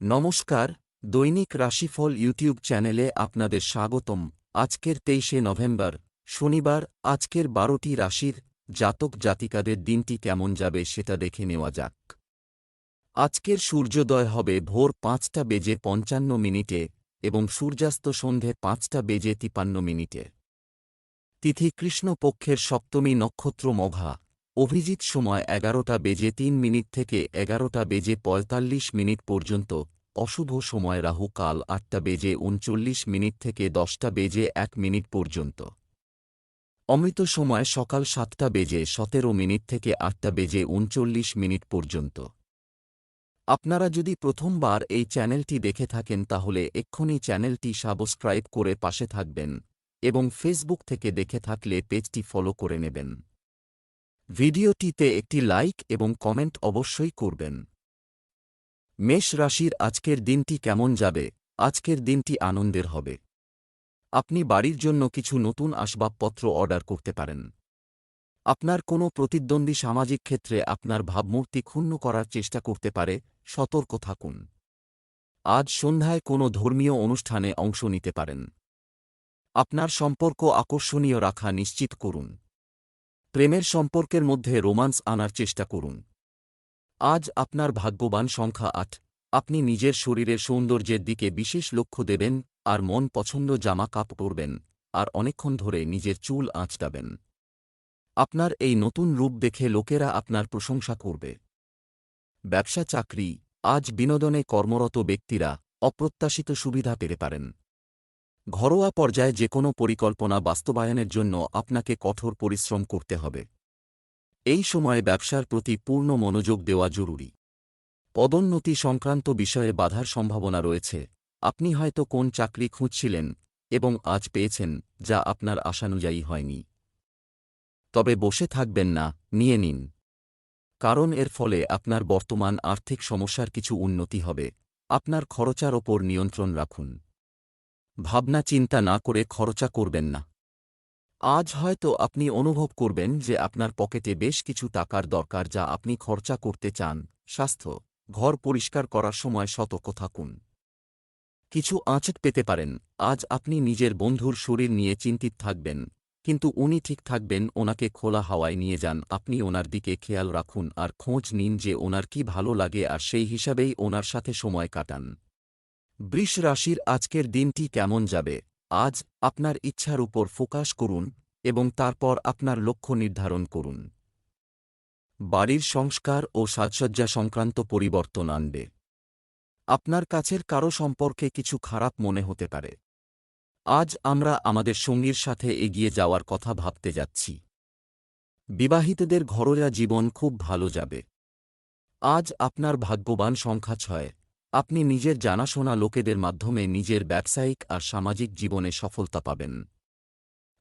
নমস্কার, দৈনিক রাশিফল ইউটিউব চ্যানেলে আপনাদের স্বাগতম। আজকের তেইশে নভেম্বর, শনিবার, আজকের বারোটি রাশির জাতক জাতিকাদের দিনটি কেমন যাবে সেটা দেখে নেওয়া যাক। আজকের সূর্যোদয় হবে ভোর পাঁচটা বেজে পঞ্চান্ন মিনিটে এবং সূর্যাস্ত সন্ধে পাঁচটা বেজে তিপান্ন মিনিটে। তিথি কৃষ্ণপক্ষের সপ্তমী নক্ষত্র মঘা। অভিজিৎ সময় এগারোটা বেজে তিন মিনিট থেকে এগারোটা বেজে পঁয়তাল্লিশ মিনিট পর্যন্ত, অশুভ সময় রাহু কাল আটটা বেজে উনচল্লিশ মিনিট থেকে দশটা বেজে এক মিনিট পর্যন্ত। অমৃত সময় সকাল সাতটা বেজে সতেরো মিনিট থেকে আটটা বেজে উনচল্লিশ মিনিট পর্যন্ত। আপনারা যদি প্রথমবার এই চ্যানেলটি দেখে থাকেন তাহলে এক্ষুনি চ্যানেলটি সাবস্ক্রাইব করে পাশে থাকবেন এবং ফেসবুক থেকে দেখে থাকলে পেজটি ফলো করে নেবেন। ভিডিওটিতে একটি লাইক এবং কমেন্ট অবশ্যই করবেন। মেষ রাশির আজকের দিনটি কেমন যাবে? আজকের দিনটি আনন্দের হবে। আপনি বাড়ির জন্য কিছু নতুন আসবাবপত্র অর্ডার করতে পারেন। আপনার কোনো প্রতিদ্বন্দ্বী সামাজিক ক্ষেত্রে আপনার ভাবমূর্তি ক্ষুণ্ণ করার চেষ্টা করতে পারে, সতর্ক থাকুন। আজ সন্ধ্যায় কোনো ধর্মীয় অনুষ্ঠানে অংশ নিতে পারেন। আপনার সম্পর্ক আকর্ষণীয় রাখা নিশ্চিত করুন। প্রেমের সম্পর্কের মধ্যে রোমান্স আনার চেষ্টা করুন। আজ আপনার ভাগ্যবান সংখ্যা আট। আপনি নিজের শরীরের সৌন্দর্যের দিকে বিশেষ লক্ষ্য দেবেন আর মন পছন্দ জামা কাপ পরবেন আর অনেকক্ষণ ধরে নিজের চুল আঁচড়াবেন। আপনার এই নতুন রূপ দেখে লোকেরা আপনার প্রশংসা করবে। ব্যবসা চাকরি, আজ বিনোদনে কর্মরত ব্যক্তিরা অপ্রত্যাশিত সুবিধা পেতে পারেন। ঘরোয়া পর্যায়ে যে কোনো পরিকল্পনা বাস্তবায়নের জন্য আপনাকে কঠোর পরিশ্রম করতে হবে। এই সময়ে ব্যবসার প্রতি পূর্ণ মনোযোগ দেওয়া জরুরি। পদোন্নতি সংক্রান্ত বিষয়ে বাধার সম্ভাবনা রয়েছে। আপনি হয়তো কোন চাকরি খুঁজছিলেন এবং আজ পেয়েছেন যা আপনার আশানুযায়ী হয়নি। তবে বসে থাকবেন না, নিয়ে নিন। কারণ এর ফলে আপনার বর্তমান আর্থিক সমস্যার কিছু উন্নতি হবে। আপনার খরচার ওপর নিয়ন্ত্রণ রাখুন। ভাবনা চিন্তা না করে খরচা করবেন না। আজ হয়তো আপনি অনুভব করবেন যে আপনার পকেটে বেশ কিছু টাকার দরকার যা আপনি খরচা করতে চান। স্বাস্থ্য, ঘর পরিষ্কার করার সময় সতর্ক থাকুন। কিছু আঁচট পেতে পারেন। আজ আপনি নিজের বন্ধুর শরীর নিয়ে চিন্তিত থাকবেন, কিন্তু উনি ঠিক থাকবেন ওনাকে খোলা হাওয়ায় নিয়ে যান। আপনি ওনার দিকে খেয়াল রাখুন আর খোঁজ নিন যে ওনার কি ভালো লাগে আর সেই হিসাবেই ওনার সাথে সময় কাটান। বৃষ রাশির আজকের দিনটি কেমন যাবে? আজ আপনার ইচ্ছার উপর ফোকাস করুন এবং তারপর আপনার লক্ষ্য নির্ধারণ করুন। বাড়ির সংস্কার ও সাজসজ্জা সংক্রান্ত পরিবর্তন আনবে। আপনার কাছের কারও সম্পর্কে কিছু খারাপ মনে হতে পারে। আজ আমরা আমাদের সঙ্গীর সাথে এগিয়ে যাওয়ার কথা ভাবতে যাচ্ছি। বিবাহিতদের ঘরোয়া জীবন খুব ভালো যাবে। আজ আপনার ভাগ্যবান সংখ্যা ছয়। আপনি নিজের জানাশোনা লোকেদের মাধ্যমে নিজের ব্যবসায়িক আর সামাজিক জীবনে সফলতা পাবেন।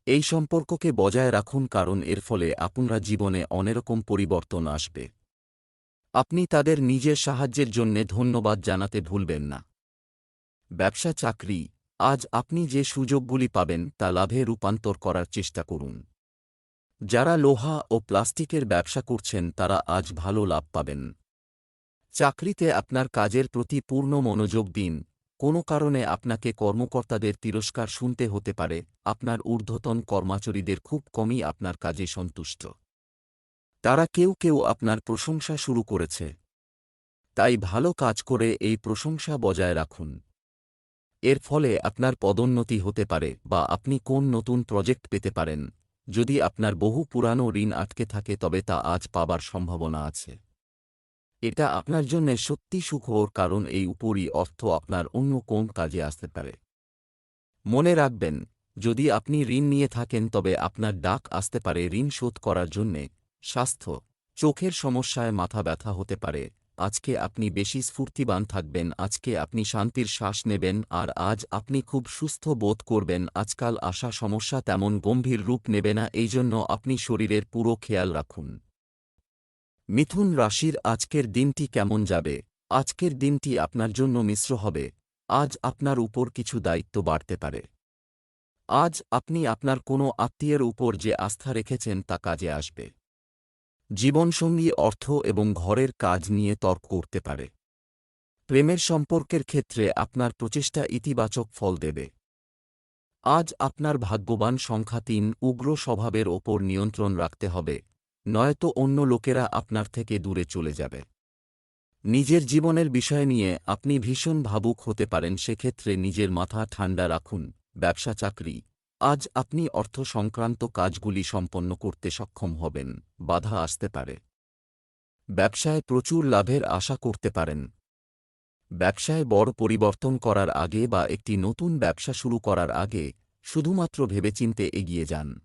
এই সম্পর্ককে বজায় রাখুন কারণ এর ফলে আপনারা জীবনে অনেরকম পরিবর্তন আসবে। আপনি তাদের নিজের সাহায্যের জন্যে ধন্যবাদ জানাতে ভুলবেন না। ব্যবসা চাকরি, আজ আপনি যে সুযোগগুলি পাবেন তা লাভে রূপান্তর করার চেষ্টা করুন। যারা লোহা ও প্লাস্টিকের ব্যবসা করছেন তারা আজ ভালো লাভ পাবেন। চাকরিতে আপনার কাজের প্রতি পূর্ণ মনোযোগ দিন। কোনো কারণে আপনাকে কর্মকর্তাদের তিরস্কার শুনতে হতে পারে। আপনার ঊর্ধ্বতন কর্মচারীদের খুব কমই আপনার কাজে সন্তুষ্ট। তারা কেউ কেউ আপনার প্রশংসা শুরু করেছে। তাই ভালো কাজ করে এই প্রশংসা বজায় রাখুন। এর ফলে আপনার পদোন্নতি হতে পারে বা আপনি কোন নতুন প্রজেক্ট পেতে পারেন। যদি আপনার বহু পুরানো ঋণ আটকে থাকে তবে তা আজ পাবার সম্ভাবনা আছে। এটা আপনার জন্য সত্যি সুখর কারণ এই উপরই অর্থ আপনার অন্য কোন কাজে আসতে পারে। মনে রাখবেন, যদি আপনি ঋণ নিয়ে থাকেন, তবে আপনার ডাক আসতে পারে ঋণ শোধ করার জন্যে। স্বাস্থ্য, চোখের সমস্যায় মাথা ব্যথা হতে পারে। আজকে আপনি বেশি স্ফূর্তিবান থাকবেন, আজকে আপনি শান্তির শ্বাস নেবেন, আর আজ আপনি খুব সুস্থ বোধ করবেন, আজকাল আসা সমস্যা তেমন গম্ভীর রূপ নেবে না এই জন্য আপনি শরীরের পুরো খেয়াল রাখুন। মিথুন রাশির আজকের দিনটি কেমন যাবে? আজকের দিনটি আপনার জন্য মিশ্র হবে। আজ আপনার উপর কিছু দায়িত্ব বাড়তে পারে। আজ আপনি আপনার কোনো আত্মীয়ের উপর যে আস্থা রেখেছেন তা কাজে আসবে। জীবনসঙ্গী, অর্থ এবং ঘরের কাজ নিয়ে তর্ক করতে পারে। প্রেমের সম্পর্কের ক্ষেত্রে আপনার প্রচেষ্টা ইতিবাচক ফল দেবে। আজ আপনার ভাগ্যবান সংখ্যা তিন, উগ্র স্বভাবের ওপর নিয়ন্ত্রণ রাখতে হবে। নয়তো অন্য লোকেরা আপনার থেকে দূরে চলে যাবে। নিজের জীবনের বিষয় নিয়ে আপনি ভীষণ ভাবুক হতে পারেন, সেক্ষেত্রে নিজের মাথা ঠান্ডা রাখুন, ব্যবসা, চাকরি। আজ আপনি অর্থ সংক্রান্ত কাজগুলি সম্পন্ন করতে সক্ষম হবেন, বাধা আসতে পারে। ব্যবসায় প্রচুর লাভের আশা করতে পারেন। ব্যবসায় বড় পরিবর্তন করার আগে বা একটি নতুন ব্যবসা শুরু করার আগে শুধুমাত্র ভেবেচিন্তে এগিয়ে যান।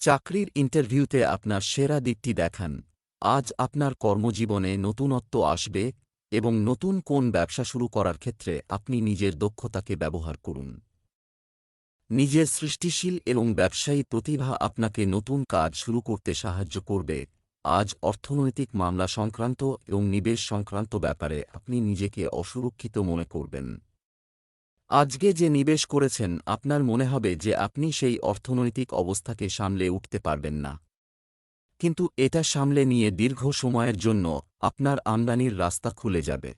চাকরির ইন্টারভিউতে আপনার সেরা দিকটি দেখান। আজ আপনার কর্মজীবনে নতুনত্ব আসবে এবং নতুন কোন ব্যবসা শুরু করার ক্ষেত্রে আপনি নিজের দক্ষতাকে ব্যবহার করুন। নিজের সৃষ্টিশীল এবং ব্যবসায়ী প্রতিভা আপনাকে নতুন কাজ শুরু করতে সাহায্য করবে। আজ অর্থনৈতিক মামলা সংক্রান্ত এবং নিবেশ সংক্রান্ত ব্যাপারে আপনি নিজেকে অসুরক্ষিত মনে করবেন। আজকে যে নিবেশ করেছেন, আপনার মনে হবে যে আপনি সেই অর্থনৈতিক অবস্থাকে সামলে উঠতে পারবেন না। কিন্তু এটা সামলে নিয়ে দীর্ঘ সময়ের জন্য আপনার আমদানির রাস্তা খুলে যাবে।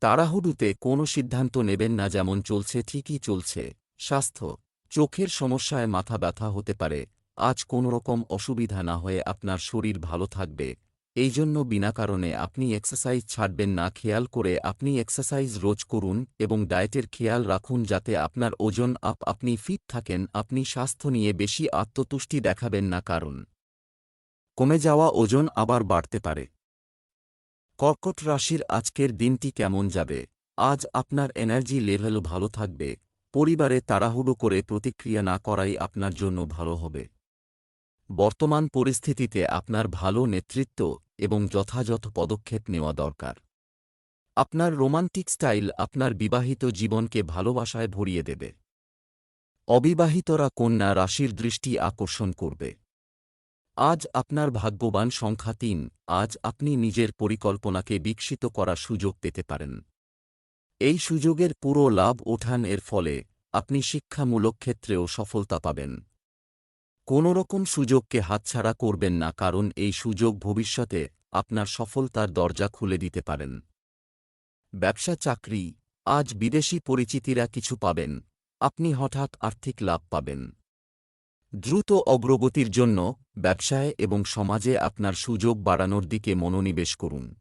তাড়াহুড়ুতে কোনো সিদ্ধান্ত নেবেন না যেমন চলছে, ঠিকই চলছে। স্বাস্থ্য, চোখের সমস্যায় মাথা ব্যথা হতে পারে। আজ কোনোরকম অসুবিধা না হয়ে আপনার শরীর ভালো থাকবে। এই জন্য বিনা কারণে আপনি এক্সারসাইজ ছাড়বেন না। খেয়াল করে আপনি এক্সারসাইজ রোজ করুন এবং ডায়েটের খেয়াল রাখুন যাতে আপনার ওজন আপ, আপনি ফিট থাকেন, আপনি স্বাস্থ্য নিয়ে বেশি আত্মতুষ্টি দেখাবেন না কারণ কমে যাওয়া ওজন আবার বাড়তে পারে। কর্কট রাশির আজকের দিনটি কেমন যাবে? আজ আপনার এনার্জি লেভেল ভালো থাকবে। পরিবারে তাড়াহুড়ো করে প্রতিক্রিয়া না করাই আপনার জন্য ভালো হবে। বর্তমান পরিস্থিতিতে আপনার ভালো নেতৃত্ব এবং যথাযথ পদক্ষেপ নেওয়া দরকার। আপনার রোমান্টিক স্টাইল আপনার বিবাহিত জীবনকে ভালোবাসায় ভরিয়ে দেবে। অবিবাহিতরা কন্যা রাশির দৃষ্টি আকর্ষণ করবে। আজ আপনার ভাগ্যবান সংখ্যা তিন, আজ আপনি নিজের পরিকল্পনাকে বিকশিত করার সুযোগ পেতে পারেন। এই সুযোগের পুরো লাভ ওঠান এর ফলে আপনি শিক্ষামূলক ক্ষেত্রেও সফলতা পাবেন। কোনোরকম সুযোগকে হাতছাড়া করবেন না কারণ এই সুযোগ ভবিষ্যতে আপনার সফলতার দরজা খুলে দিতে পারেন। ব্যবসা চাকরি, আজ বিদেশি পরিচিতিরা কিছু পাবেন, আপনি হঠাৎ আর্থিক লাভ পাবেন। দ্রুত অগ্রগতির জন্য ব্যবসায় এবং সমাজে আপনার সুযোগ বাড়ানোর দিকে মনোনিবেশ করুন।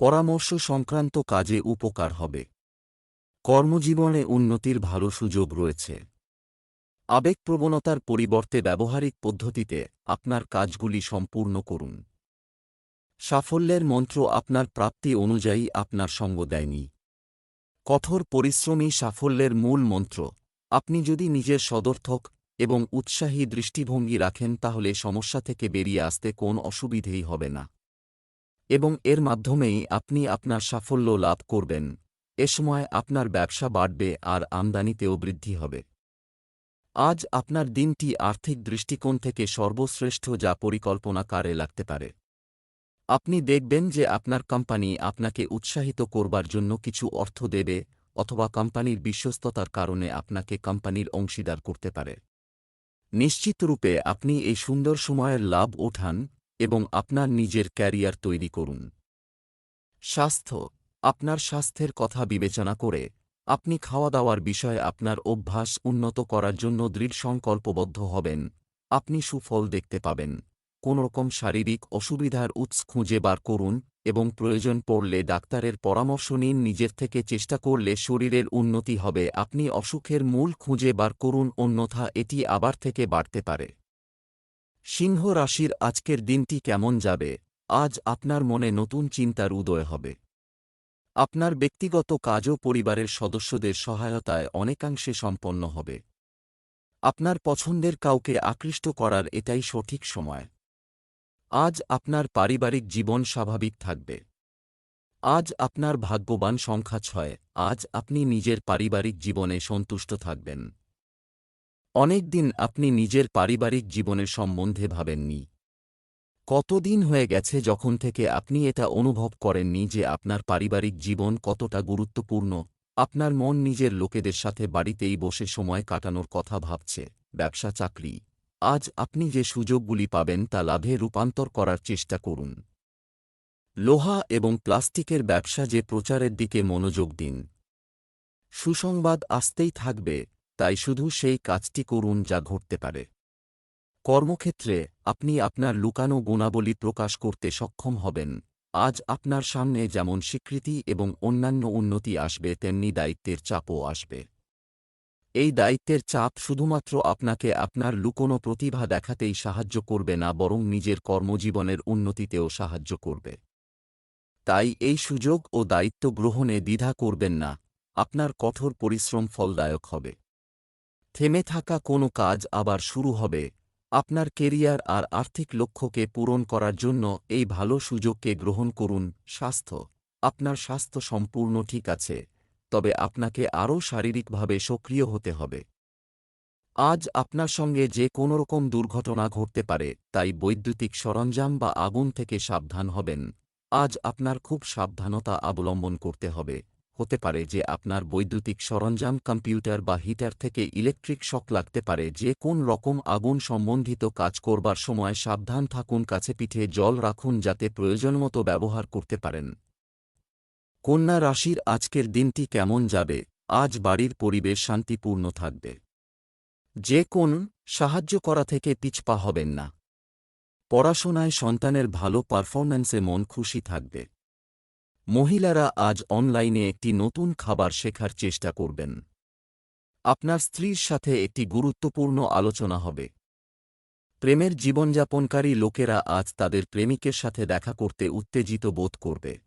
পরামর্শ সংক্রান্ত কাজে উপকার হবে। কর্মজীবনে উন্নতির ভালো সুযোগ রয়েছে। আবেগপ্রবণতার পরিবর্তে ব্যবহারিক পদ্ধতিতে আপনার কাজগুলি সম্পূর্ণ করুন। সাফল্যের মন্ত্র আপনার প্রাপ্তি অনুযায়ী আপনার সঙ্গ দেয়নি। কঠোর পরিশ্রমী সাফল্যের মূল মন্ত্র। আপনি যদি নিজের সদর্থক এবং উৎসাহী দৃষ্টিভঙ্গি রাখেন তাহলে সমস্যা থেকে বেরিয়ে আসতে কোন অসুবিধেই হবে না। এবং এর মাধ্যমেই আপনি আপনার সাফল্য লাভ করবেন। এ সময় আপনার ব্যবসা বাড়বে আর আমদানিতেও বৃদ্ধি হবে। আজ আপনার দিনটি আর্থিক দৃষ্টিকোণ থেকে সর্বশ্রেষ্ঠ যা পরিকল্পনা কারে লাগতে পারে। আপনি দেখবেন যে আপনার কোম্পানি আপনাকে উৎসাহিত করবার জন্য কিছু অর্থ দেবে অথবা কোম্পানির বিশ্বস্ততার কারণে আপনাকে কোম্পানির অংশীদার করতে পারে। নিশ্চিতরূপে আপনি এই সুন্দর সময়ের লাভ ওঠান এবং আপনার নিজের ক্যারিয়ার তৈরি করুন। স্বাস্থ্য, আপনার স্বাস্থ্যের কথা বিবেচনা করে আপনি খাওয়া দাওয়ার বিষয়ে আপনার অভ্যাস উন্নত করার জন্য দৃঢ় সংকল্পবদ্ধ হবেন। আপনি সুফল দেখতে পাবেন। কোনোরকম শারীরিক অসুবিধার উৎস খুঁজে বার করুন এবং প্রয়োজন পড়লে ডাক্তারের পরামর্শ নিন। নিজের থেকে চেষ্টা করলে শরীরের উন্নতি হবে। আপনি অসুখের মূল খুঁজে বার করুন, অন্যথা এটি আবার থেকে বাড়তে পারে। সিংহ রাশির আজকের দিনটি কেমন যাবে? আজ আপনার মনে নতুন চিন্তার উদয় হবে। আপনার ব্যক্তিগত কাজও পরিবারের সদস্যদের সহায়তায় অনেকাংশে সম্পন্ন হবে। আপনার পছন্দের কাউকে আকৃষ্ট করার এটাই সঠিক সময়। আজ আপনার পারিবারিক জীবন স্বাভাবিক থাকবে। আজ আপনার ভাগ্যবান সংখ্যা ছয়, আজ আপনি নিজের পারিবারিক জীবনে সন্তুষ্ট থাকবেন। অনেক দিন আপনি নিজের পারিবারিক জীবনের সম্বন্ধে ভাবেননি। কতদিন হয়ে গেছে যখন থেকে আপনি এটা অনুভব করেননি যে আপনার পারিবারিক জীবন কতটা গুরুত্বপূর্ণ, আপনার মন নিজের লোকেদের সাথে বাড়িতেই বসে সময় কাটানোর কথা ভাবছে, ব্যবসা, চাকরি। আজ আপনি যে সুযোগগুলি পাবেন তা লাভে রূপান্তর করার চেষ্টা করুন। লোহা এবং প্লাস্টিকের ব্যবসা যে প্রচারের দিকে মনোযোগ দিন। সুসংবাদ আসতেই থাকবে, তাই শুধু সেই কাজটি করুন যা ঘটতে পারে। কর্মক্ষেত্রে, আপনি আপনার লুকানো গুণাবলী প্রকাশ করতে সক্ষম হবেন। আজ আপনার সামনে যেমন স্বীকৃতি এবং অন্যান্য উন্নতি আসবে, তেমনি দায়িত্বের চাপও আসবে। এই দায়িত্বের চাপ শুধুমাত্র আপনাকে আপনার লুকোনো প্রতিভা দেখাতেই সাহায্য করবে না, বরং নিজের কর্মজীবনের উন্নতিতেও সাহায্য করবে। তাই এই সুযোগ ও দায়িত্ব গ্রহণে দ্বিধা করবেন না, আপনার কঠোর পরিশ্রম ফলদায়ক হবে। থেমে থাকা কোনো কাজ আবার শুরু হবে আপনার কেরিয়ার আর আর্থিক লক্ষ্যকে পূরণ করার জন্য এই ভালো সুযোগকে গ্রহণ করুন, স্বাস্থ্য। আপনার স্বাস্থ্য সম্পূর্ণ ঠিক আছে, তবে আপনাকে আরও শারীরিকভাবে সক্রিয় হতে হবে। আজ আপনার সঙ্গে যে কোনোরকম দুর্ঘটনা ঘটতে পারে, তাই বৈদ্যুতিক সরঞ্জাম বা আগুন থেকে সাবধান হবেন। আজ আপনার খুব সাবধানতা অবলম্বন করতে হবে। হতে পারে যে আপনার বৈদ্যুতিক সরঞ্জাম, কম্পিউটার বা হিটার থেকে ইলেকট্রিক শক লাগতে পারে যে কোন রকম আগুন সম্বন্ধিত কাজ করবার সময় সাবধান থাকুন, কাছে পিঠে জল রাখুন যাতে প্রয়োজনমতো ব্যবহার করতে পারেন। কন্যা রাশির আজকের দিনটি কেমন যাবে? আজ বাড়ির পরিবেশ শান্তিপূর্ণ থাকবে। যে কোন সাহায্য করা থেকে পিছপা হবেন না। পড়াশোনায় সন্তানের ভালো পারফরম্যান্সে মন খুশি থাকবে। মহিলারা আজ অনলাইনে একটি নতুন খাবার শেখার চেষ্টা করবেন। আপনার স্ত্রীর সাথে একটি গুরুত্বপূর্ণ আলোচনা হবে। প্রেমের জীবনযাপনকারী লোকেরা আজ তাদের প্রেমিকের সাথে দেখা করতে উত্তেজিত বোধ করবে।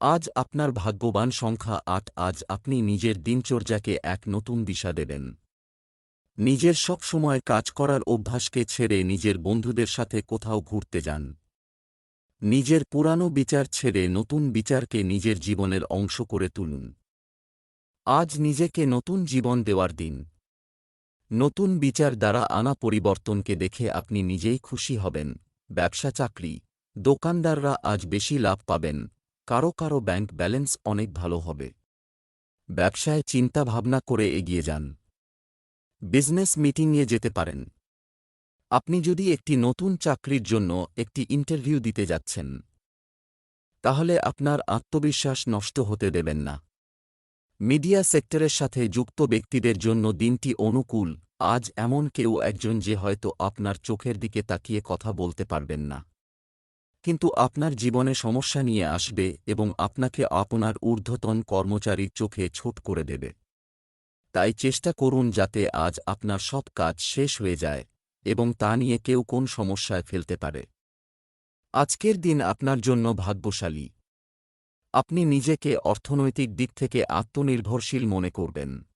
আজ আপনার ভাগ্যবান সংখ্যা আট, আজ আপনি নিজের দিনচর্যাকে এক নতুন দিশা দেবেন। নিজের সব সময় কাজ করার অভ্যাসকে ছেড়ে নিজের বন্ধুদের সাথে কোথাও ঘুরতে যান। নিজের পুরানো বিচার ছেড়ে নতুন বিচারকে নিজের জীবনের অংশ করে তুলুন। আজ নিজেকে নতুন জীবন দেওয়ার দিন। নতুন বিচার দ্বারা আনা পরিবর্তনকে দেখে আপনি নিজেই খুশি হবেন। ব্যবসা চাকরি। দোকানদাররা আজ বেশি লাভ পাবেন। কারও কারও ব্যাংক ব্যালেন্স অনেক ভালো হবে। ব্যবসায় চিন্তা ভাবনা করে এগিয়ে যান। বিজনেস মিটিংয়ে যেতে পারেন। আপনি যদি একটি নতুন চাকরির জন্য একটি ইন্টারভিউ দিতে যাচ্ছেন, তাহলে আপনার আত্মবিশ্বাস নষ্ট হতে দেবেন না। মিডিয়া সেক্টরের সাথে যুক্ত ব্যক্তিদের জন্য দিনটি অনুকূল, আজ এমন কেউ একজন যে হয়তো আপনার চোখের দিকে তাকিয়ে কথা বলতে পারবেন না। কিন্তু আপনার জীবনে সমস্যা নিয়ে আসবে এবং আপনাকে আপনার ঊর্ধ্বতন কর্মচারীর চোখে ছোট করে দেবে। তাই চেষ্টা করুন যাতে আজ আপনার সব কাজ শেষ হয়ে যায়। এবং তা নিয়ে কেউ কোন সমস্যায় ফেলতে পারে। আজকের দিন আপনার জন্য ভাগ্যশালী। আপনি নিজেকে অর্থনৈতিক দিক থেকে আত্মনির্ভরশীল মনে করবেন।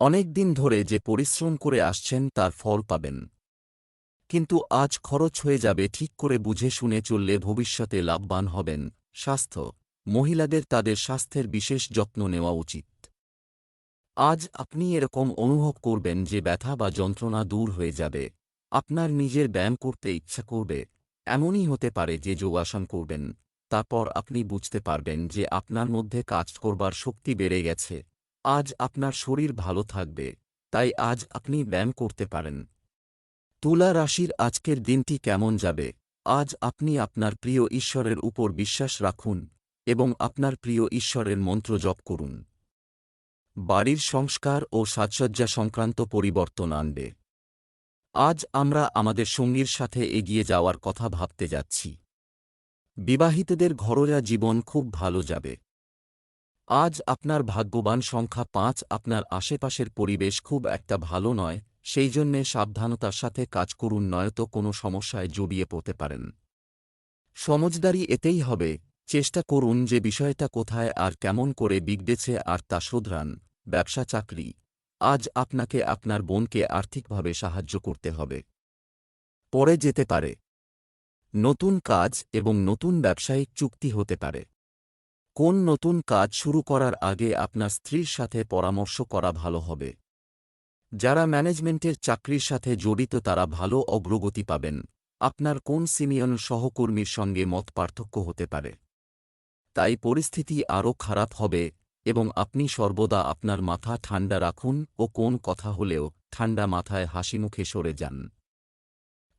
অনেক দিন ধরে যে পরিশ্রম করে আসছেন তার ফল পাবেন। কিন্তু আজ খরচ হয়ে যাবে ঠিক করে বুঝে শুনে চললে ভবিষ্যতে লাভবান হবেন। স্বাস্থ্য। মহিলাদের তাদের স্বাস্থ্যের বিশেষ যত্ন নেওয়া উচিত। আজ আপনি এরকম অনুভব করবেন যে ব্যথা বা যন্ত্রণা দূর হয়ে যাবে। আপনার নিজের ব্যায়াম করতে ইচ্ছা করবে। এমনই হতে পারে যে যোগাসন করবেন। তারপর আপনি বুঝতে পারবেন যে আপনার মধ্যে কাজ করবার শক্তি বেড়ে গেছে। আজ আপনার শরীর ভালো থাকবে। তাই আজ আপনি ব্যায়াম করতে পারেন। তুলা রাশির আজকের দিনটি কেমন যাবে? আজ আপনি আপনার প্রিয় ঈশ্বরের উপর বিশ্বাস রাখুন এবং আপনার প্রিয় ঈশ্বরের মন্ত্র জপ করুন। বাড়ির সংস্কার ও সাজসজ্জা সংক্রান্ত পরিবর্তন আনবে। আজ আমরা আমাদের সঙ্গীর সাথে এগিয়ে যাওয়ার কথা ভাবতে যাচ্ছি। বিবাহিতদের ঘরোয়া জীবন খুব ভালো যাবে। আজ আপনার ভাগ্যবান সংখ্যা পাঁচ, আপনার আশেপাশের পরিবেশ খুব একটা ভালো নয়, সেই জন্যে সাবধানতার সাথে কাজ করুন, নয়তো কোনো সমস্যায় জড়িয়ে পড়তে পারেন। সমজদারি এতেই হবে, চেষ্টা করুন যে বিষয়টা কোথায় আর কেমন করে বিগড়েছে আর তা শোধরান। ব্যবসা চাকরি। আজ আপনাকে আপনার বোনকে আর্থিকভাবে সাহায্য করতে হবে। পরে যেতে পারে। নতুন কাজ এবং নতুন ব্যবসায়িক চুক্তি হতে পারে। কোন নতুন কাজ শুরু করার আগে আপনার স্ত্রীর সাথে পরামর্শ করা ভালো হবে। যারা ম্যানেজমেন্টের চাকরির সাথে জড়িত তারা ভালো অগ্রগতি পাবেন। আপনার কোন সিনিয়র সহকর্মীর সঙ্গে মত পার্থক্য হতে পারে। তাই পরিস্থিতি আরও খারাপ হবে এবং আপনি সর্বদা আপনার মাথা ঠান্ডা রাখুন ও কোন কথা হলেও ঠান্ডা মাথায় হাসিমুখে সরে যান।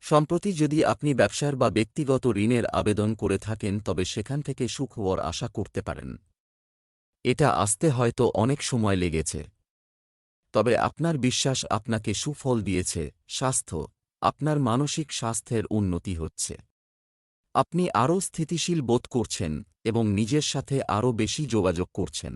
সম্প্রতি যদি আপনি ব্যবসার বা ব্যক্তিগত ঋণের আবেদন করে থাকেন, তবে সেখান থেকে সুখবর আশা করতে পারেন। এটা আসতে হয়তো অনেক সময় লেগেছে। তবে আপনার বিশ্বাস আপনাকে সুফল দিয়েছে, স্বাস্থ্য, আপনার মানসিক স্বাস্থ্যের উন্নতি হচ্ছে। আপনি আরও স্থিতিশীল বোধ করছেন এবং নিজের সাথে আরও বেশি যোগাযোগ করছেন।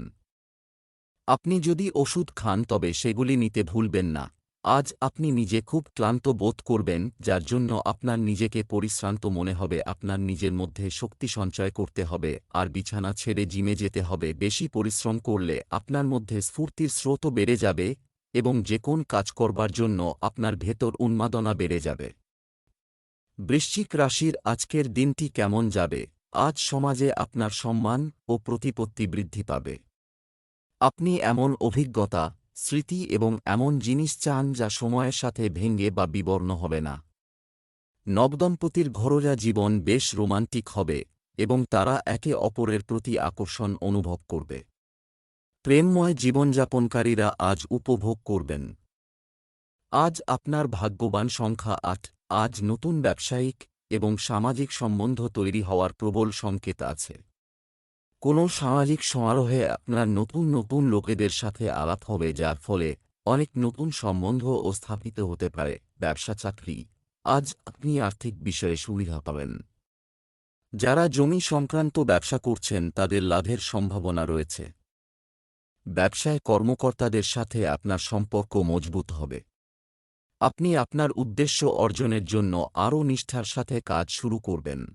আপনি যদি ওষুধ খান তবে সেগুলি নিতে ভুলবেন না। আজ আপনি নিজে খুব ক্লান্ত বোধ করবেন, যার জন্য আপনার নিজেকে পরিশ্রান্ত মনে হবে, আপনার নিজের মধ্যে শক্তি সঞ্চয় করতে হবে, আর বিছানা ছেড়ে জিমে যেতে হবে। বেশি পরিশ্রম করলে আপনার মধ্যে স্ফূর্তির স্রোতও বেড়ে যাবে এবং যে কোন কাজ করবার জন্য আপনার ভেতর উন্মাদনা বেড়ে যাবে। বৃশ্চিক রাশির আজকের দিনটি কেমন যাবে? আজ সমাজে আপনার সম্মান ও প্রতিপত্তি বৃদ্ধি পাবে। আপনি এমন অভিজ্ঞতা, স্মৃতি এবং এমন জিনিস চান যা সময়ের সাথে ভেঙে বা বিবর্ণ হবে না। নবদম্পতির ঘরোয়া জীবন বেশ রোমান্টিক হবে এবং তারা একে অপরের প্রতি আকর্ষণ অনুভব করবে। প্রেমময় জীবনযাপনকারীরা আজ উপভোগ করবেন। আজ আপনার ভাগ্যবান সংখ্যা আট, আজ নতুন ব্যবসায়িক এবং সামাজিক সম্বন্ধ তৈরি হওয়ার প্রবল সংকেত আছে। কোনো সামাজিক সমারোহে আপনার নতুন নতুন লোকেদের সাথে আলাপ হবে, যার ফলে অনেক নতুন সম্বন্ধ ও স্থাপিত হতে পারে, ব্যবসা, চাকরি। আজ আপনি আর্থিক বিষয়ে সুবিধা পাবেন। যারা জমি সংক্রান্ত ব্যবসা করছেন, তাদের লাভের সম্ভাবনা রয়েছে। ব্যবসায় কর্মকর্তাদের সাথে আপনার সম্পর্ক মজবুত হবে। আপনি আপনার উদ্দেশ্য অর্জনের জন্য আরও নিষ্ঠার সাথে কাজ শুরু করবেন।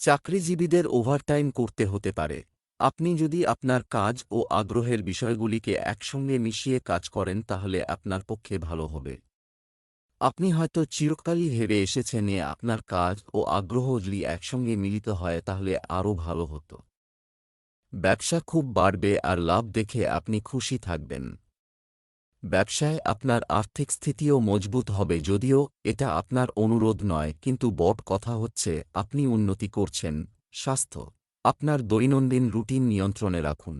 চাকরিজীবীদের ওভারটাইম করতে হতে পারে। আপনি যদি আপনার কাজ ও আগ্রহের বিষয়গুলিকে একসঙ্গে মিশিয়ে কাজ করেন, তাহলে আপনার পক্ষে ভালো হবে। আপনি হয়তো চিরকালই হেরে এসেছেন, এ আপনার কাজ ও আগ্রহ যদি একসঙ্গে মিলিত হয়, তাহলে আরও ভালো হতো। ব্যবসা খুব বাড়বে আর লাভ দেখে আপনি খুশি থাকবেন। ব্যবসায় আপনার আর্থিক স্থিতিও মজবুত হবে যদিও এটা আপনার অনুরোধ নয়, কিন্তু বট কথা হচ্ছে আপনি উন্নতি করছেন, স্বাস্থ্য, আপনার দৈনন্দিন রুটিন নিয়ন্ত্রণে রাখুন।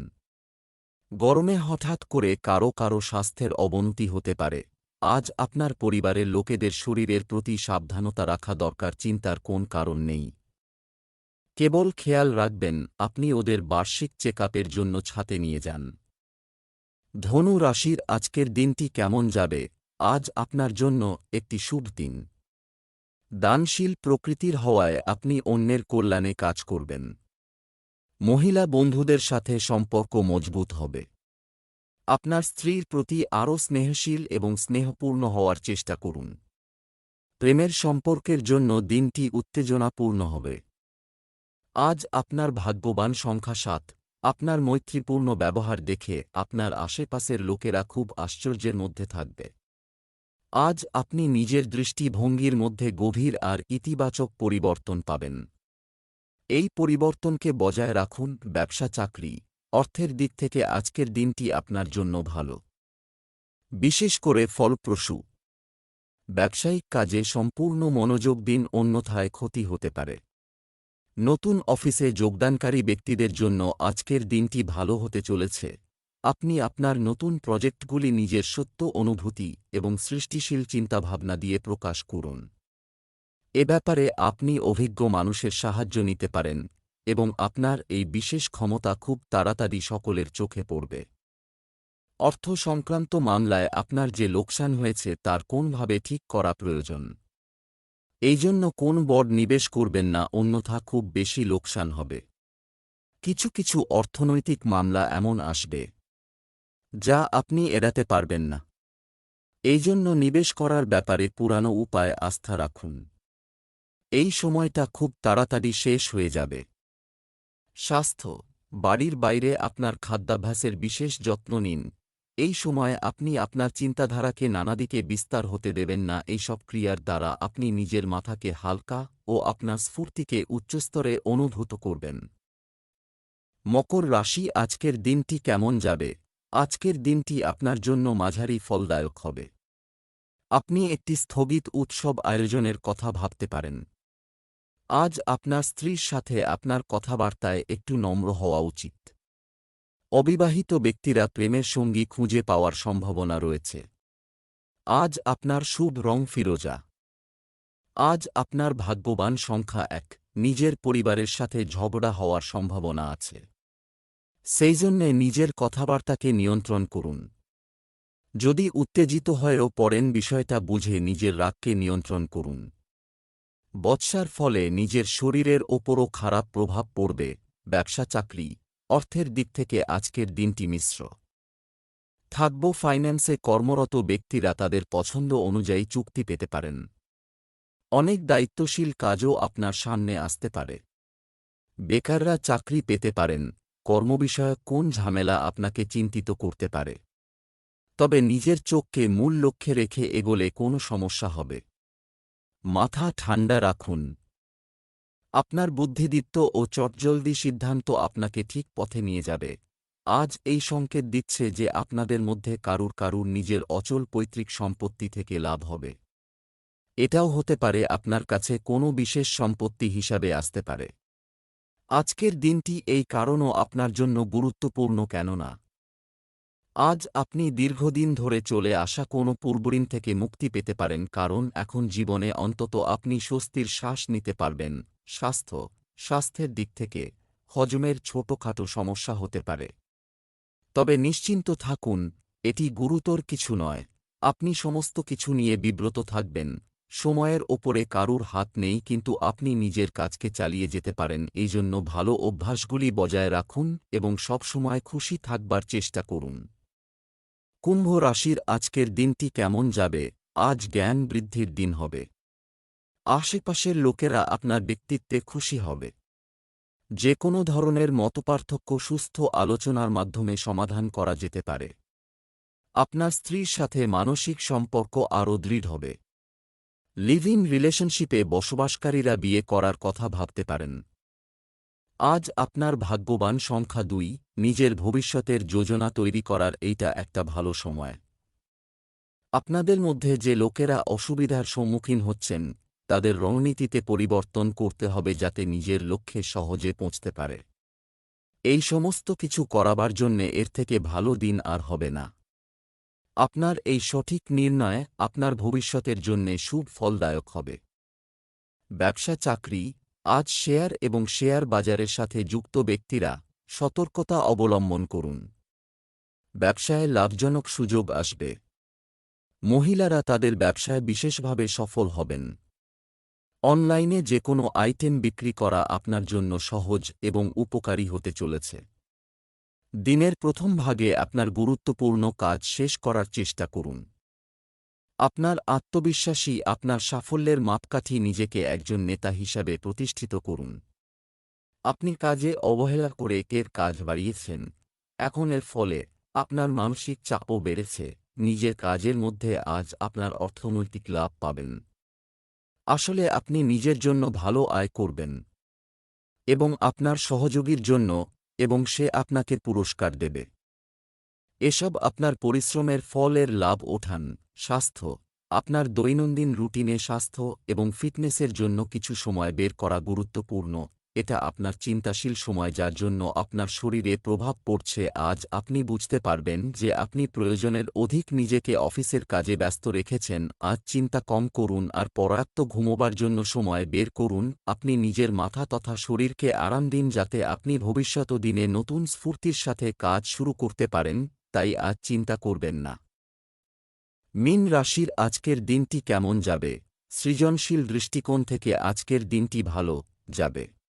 গরমে হঠাৎ করে কারও কারও স্বাস্থ্যের অবনতি হতে পারে, আজ আপনার পরিবারের লোকেদের শরীরের প্রতি সাবধানতা রাখা দরকার, চিন্তার কোন কারণ নেই। কেবল খেয়াল রাখবেন, আপনি ওদের বার্ষিক চেকআপের জন্য ছাতে নিয়ে যান। ধনু রাশির আজকের দিনটি কেমন যাবে? আজ আপনার জন্য একটি শুভ দিন। দানশীল প্রকৃতির হওয়ায় আপনি অন্যের কল্যাণে কাজ করবেন। মহিলা বন্ধুদের সাথে সম্পর্ক মজবুত হবে। আপনার স্ত্রীর প্রতি আরও স্নেহশীল এবং স্নেহপূর্ণ হওয়ার চেষ্টা করুন। প্রেমের সম্পর্কের জন্য দিনটি উত্তেজনাপূর্ণ হবে। আজ আপনার ভাগ্যবান সংখ্যা সাত। আপনার মৈত্রীপূর্ণ ব্যবহার দেখে আপনার আশেপাশের লোকেরা খুব আশ্চর্যের মধ্যে থাকবে। আজ আপনি নিজের দৃষ্টিভঙ্গির মধ্যে গভীর আর ইতিবাচক পরিবর্তন পাবেন। এই পরিবর্তনকে বজায় রাখুন ব্যবসা চাকরি, অর্থের দিক থেকে আজকের দিনটি আপনার জন্য ভালো। বিশেষ করে ফলপ্রসূ। ব্যবসায়িক কাজে সম্পূর্ণ মনোযোগ দিন অন্যথায় ক্ষতি হতে পারে। নতুন অফিসে যোগদানকারী ব্যক্তিদের জন্য আজকের দিনটি ভালো হতে চলেছে। আপনি আপনার নতুন প্রজেক্টগুলি নিজের সত্য অনুভূতি এবং সৃষ্টিশীল চিন্তাভাবনা দিয়ে প্রকাশ করুন। এ ব্যাপারে আপনি অভিজ্ঞ মানুষের সাহায্য নিতে পারেন এবং আপনার এই বিশেষ ক্ষমতা খুব তাড়াতাড়ি সকলের চোখে পড়বে। অর্থ সংক্রান্ত মামলায় আপনার যে লোকসান হয়েছে তার কোনভাবে ঠিক করা প্রয়োজন? এই জন্য কোন বড নিবেশ করবেন না, অন্যথা খুব বেশি লোকসান হবে। কিছু কিছু অর্থনৈতিক মামলা এমন আসবে, যা আপনি এড়াতে পারবেন না। এই জন্য নিবেশ করার ব্যাপারে পুরানো উপায় আস্থা রাখুন। এই সময়টা খুব তাড়াতাড়ি শেষ হয়ে যাবে। স্বাস্থ্য, বাড়ির বাইরে আপনার খাদ্যাভ্যাসের বিশেষ যত্ন নিন। এই সময় আপনি আপনার চিন্তাধারাকে নানাদিকে বিস্তার হতে দেবেন না এইসব ক্রিয়ার দ্বারা আপনি নিজের মাথাকে হালকা ও আপনার স্ফূর্তিকে উচ্চস্তরে অনুভূত করবেন। মকর রাশি, আজকের দিনটি কেমন যাবে? আজকের দিনটি আপনার জন্য মাঝারি ফলদায়ক হবে। আপনি একটি স্থগিত উৎসব আয়োজনের কথা ভাবতে পারেন। আজ আপনার স্ত্রীর সাথে আপনার কথাবার্তায় একটু নম্র হওয়া উচিত। অবিবাহিত ব্যক্তিরা প্রেমের সঙ্গী খুঁজে পাওয়ার সম্ভাবনা রয়েছে। আজ আপনার শুভ রং ফিরোজা। আজ আপনার ভাগ্যবান সংখ্যা এক, নিজের পরিবারের সাথে ঝগড়া হওয়ার সম্ভাবনা আছে। সেই জন্যে নিজের কথাবার্তাকে নিয়ন্ত্রণ করুন। যদি উত্তেজিত হয়েও পড়েন বিষয়টা বুঝে নিজের রাগকে নিয়ন্ত্রণ করুন। বৎসার ফলে নিজের শরীরের ওপরও খারাপ প্রভাব পড়বে ব্যবসা চাকরি অর্থের দিক থেকে আজকের দিনটি মিশ্র। থাকব ফাইন্যান্সে কর্মরত ব্যক্তিরা তাদের পছন্দ অনুযায়ী চুক্তি পেতে পারেন। অনেক দায়িত্বশীল কাজও আপনার সামনে আসতে পারে। বেকাররা চাকরি পেতে পারেন, কর্মবিষয়ক কোন ঝামেলা আপনাকে চিন্তিত করতে পারে। তবে নিজের চোখকে মূল লক্ষ্যে রেখে এগোলে কোনো সমস্যা হবে। মাথা ঠান্ডা রাখুন। আপনার বুদ্ধিদীপ্ত ও চটজলদি সিদ্ধান্ত আপনাকে ঠিক পথে নিয়ে যাবে। আজ এই সংকেত দিচ্ছে যে আপনাদের মধ্যে কারুর কারুর নিজের অচল পৈতৃক সম্পত্তি থেকে লাভ হবে। এটাও হতে পারে আপনার কাছে কোনো বিশেষ সম্পত্তি হিসাবে আসতে পারে। আজকের দিনটি এই কারণও আপনার জন্য গুরুত্বপূর্ণ কেননা, আজ আপনি দীর্ঘদিন ধরে চলে আসা কোনো পূর্বঋণ থেকে মুক্তি পেতে পারেন কারণ এখন জীবনে অন্তত আপনি স্বস্তির শ্বাস নিতে পারবেন। স্বাস্থ্য, স্বাস্থ্যের দিক থেকে হজমের ছোটখাটো সমস্যা হতে পারে। তবে নিশ্চিন্ত থাকুন, এটি গুরুতর কিছু নয়। আপনি সমস্ত কিছু নিয়ে বিব্রত থাকবেন। সময়ের ওপরে কারুর হাত নেই, কিন্তু আপনি নিজের কাজকে চালিয়ে যেতে পারেন। এই জন্য ভালো অভ্যাসগুলি বজায় রাখুন এবং সবসময় খুশি থাকবার চেষ্টা করুন। কুম্ভ রাশির আজকের দিনটি কেমন যাবে? আজ জ্ঞান বৃদ্ধির দিন হবে। আশেপাশের লোকেরা আপনার ব্যক্তিত্বে খুশি হবে। যে কোনো ধরনের মতপার্থক্য সুস্থ আলোচনার মাধ্যমে সমাধান করা যেতে পারে। আপনার স্ত্রীর সাথে মানসিক সম্পর্ক আরও দৃঢ় হবে। লিভ ইন রিলেশনশিপে বসবাসকারীরা বিয়ে করার কথা ভাবতে পারেন। আজ আপনার ভাগ্যবান সংখ্যা দুই, নিজের ভবিষ্যতের যোজনা তৈরি করার এইটা একটা ভালো সময়। আপনাদের মধ্যে যে লোকেরা অসুবিধার সম্মুখীন হচ্ছেন তাদের রণনীতিতে পরিবর্তন করতে হবে যাতে নিজের লক্ষ্যে সহজে পৌঁছতে পারে। এই সমস্ত কিছু করাবার জন্যে এর থেকে ভালো দিন আর হবে না। আপনার এই সঠিক নির্ণয় আপনার ভবিষ্যতের জন্যে সুফ ফলদায়ক হবে। ব্যবসা চাকরি, আজ শেয়ার এবং শেয়ার বাজারের সাথে যুক্ত ব্যক্তিরা সতর্কতা অবলম্বন করুন। ব্যবসায় লাভজনক সুযোগ আসবে। মহিলারা তাদের ব্যবসায় বিশেষভাবে সফল হবেন। অনলাইনে যে কোনো আইটেম বিক্রি করা আপনার জন্য সহজ এবং উপকারী হতে চলেছে। দিনের প্রথম ভাগে আপনার গুরুত্বপূর্ণ কাজ শেষ করার চেষ্টা করুন। আপনার আত্মবিশ্বাসী আপনার সাফল্যের মাপকাঠি নিজেকে একজন নেতা হিসাবে প্রতিষ্ঠিত করুন। আপনি কাজে অবহেলা করে কের কাজ বাড়িয়েছেন। এখন এর ফলে আপনার মানসিক চাপও বেড়েছে। নিজের কাজের মধ্যে আজ আপনার অর্থনৈতিক লাভ পাবেন। আসলে আপনি নিজের জন্য ভালো আয় করবেন এবং আপনার সহযোগীর জন্য এবং সে আপনাকে পুরস্কার দেবে। এসব আপনার পরিশ্রমের ফলের লাভ ওঠান, স্বাস্থ্য, আপনার দৈনন্দিন রুটিনে স্বাস্থ্য এবং ফিটনেসের জন্য কিছু সময় বের করা গুরুত্বপূর্ণ। এটা আপনার চিন্তাশীল সময় যার জন্য আপনার শরীরে প্রভাব পড়ছে। আজ আপনি বুঝতে পারবেন যে আপনি প্রয়োজনের অধিক নিজেকে অফিসের কাজে ব্যস্ত রেখেছেন। আজ চিন্তা কম করুন আর পর্যাপ্ত ঘুমোবার জন্য সময় বের করুন। আপনি নিজের মাথা তথা শরীরকে আরাম দিন যাতে আপনি ভবিষ্যৎ দিনে নতুন স্ফূর্তির সাথে কাজ শুরু করতে পারেন, তাই আজ চিন্তা করবেন না। মিন রাশির আজকের দিনটি কেমন যাবে? সৃজনশীল দৃষ্টিকোণ থেকে আজকের দিনটি ভালো যাবে।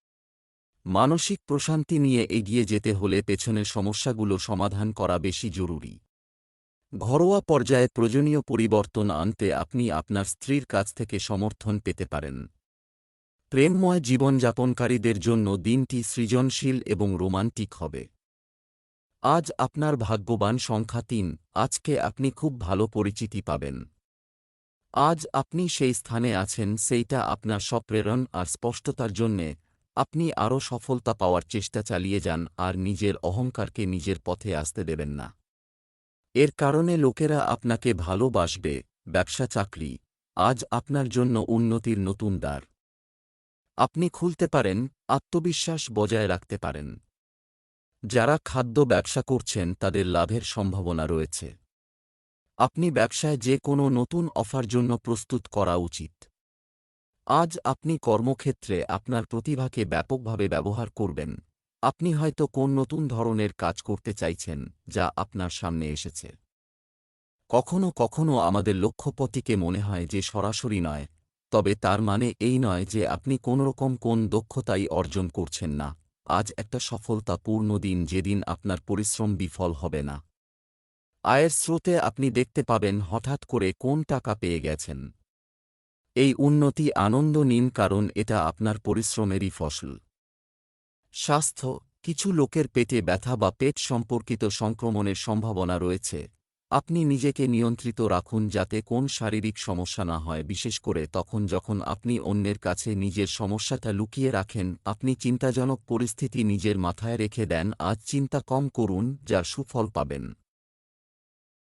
মানসিক প্রশান্তি নিয়ে এগিয়ে যেতে হলে পেছনের সমস্যাগুলো সমাধান করা বেশি জরুরি। ঘরোয়া পর্যায়ে প্রয়োজনীয় পরিবর্তন আনতে আপনি আপনার স্ত্রীর কাছ থেকে সমর্থন পেতে পারেন। প্রেমময় জীবনযাপনকারীদের জন্য দিনটি সৃজনশীল এবং রোমান্টিক হবে। আজ আপনার ভাগ্যবান সংখ্যা তিন, আজকে আপনি খুব ভালো পরিচিতি পাবেন। আজ আপনি সেই স্থানে আছেন, সেইটা আপনার সপ্রেরণ আর স্পষ্টতার জন্যে আপনি আরও সফলতা পাওয়ার চেষ্টা চালিয়ে যান আর নিজের অহংকারকে নিজের পথে আসতে দেবেন না। এর কারণে লোকেরা আপনাকে ভালোবাসবে, ব্যবসা, চাকরি। আজ আপনার জন্য উন্নতির নতুন দ্বার। আপনি খুলতে পারেন, আত্মবিশ্বাস বজায় রাখতে পারেন। যারা খাদ্য ব্যবসা করছেন, তাদের লাভের সম্ভাবনা রয়েছে। আপনি ব্যবসায় যে কোনো নতুন অফার জন্য প্রস্তুত করা উচিত। আজ আপনি কর্মক্ষেত্রে আপনার প্রতিভাকে ব্যাপকভাবে ব্যবহার করবেন। আপনি হয়তো কোন নতুন ধরনের কাজ করতে চাইছেন, যা আপনার সামনে এসেছে। কখনো কখনো আমাদের লক্ষ্যপতিকে মনে হয় যে সরাসরি নয়, তবে তার মানে এই নয় যে আপনি কোনোরকম কোন দক্ষতাই অর্জন করছেন না। আজ একটা সফলতাপূর্ণ দিন যেদিন আপনার পরিশ্রম বিফল হবে না। আয়ের স্রোতে আপনি দেখতে পাবেন হঠাৎ করে কোন টাকা পেয়ে গেছেন। এই উন্নতি আনন্দ নিন কারণ এটা আপনার পরিশ্রমেরই ফসল। স্বাস্থ্য, কিছু লোকের পেটে ব্যথা বা পেট সম্পর্কিত সংক্রমণের সম্ভাবনা রয়েছে। আপনি নিজেকে নিয়ন্ত্রিত রাখুন যাতে কোন শারীরিক সমস্যা না হয়, বিশেষ করে তখন যখন আপনি অন্যের কাছে নিজের সমস্যাটা লুকিয়ে রাখেন, আপনি চিন্তাজনক পরিস্থিতি নিজের মাথায় রেখে দেন আজ চিন্তা কম করুন যার সুফল পাবেন।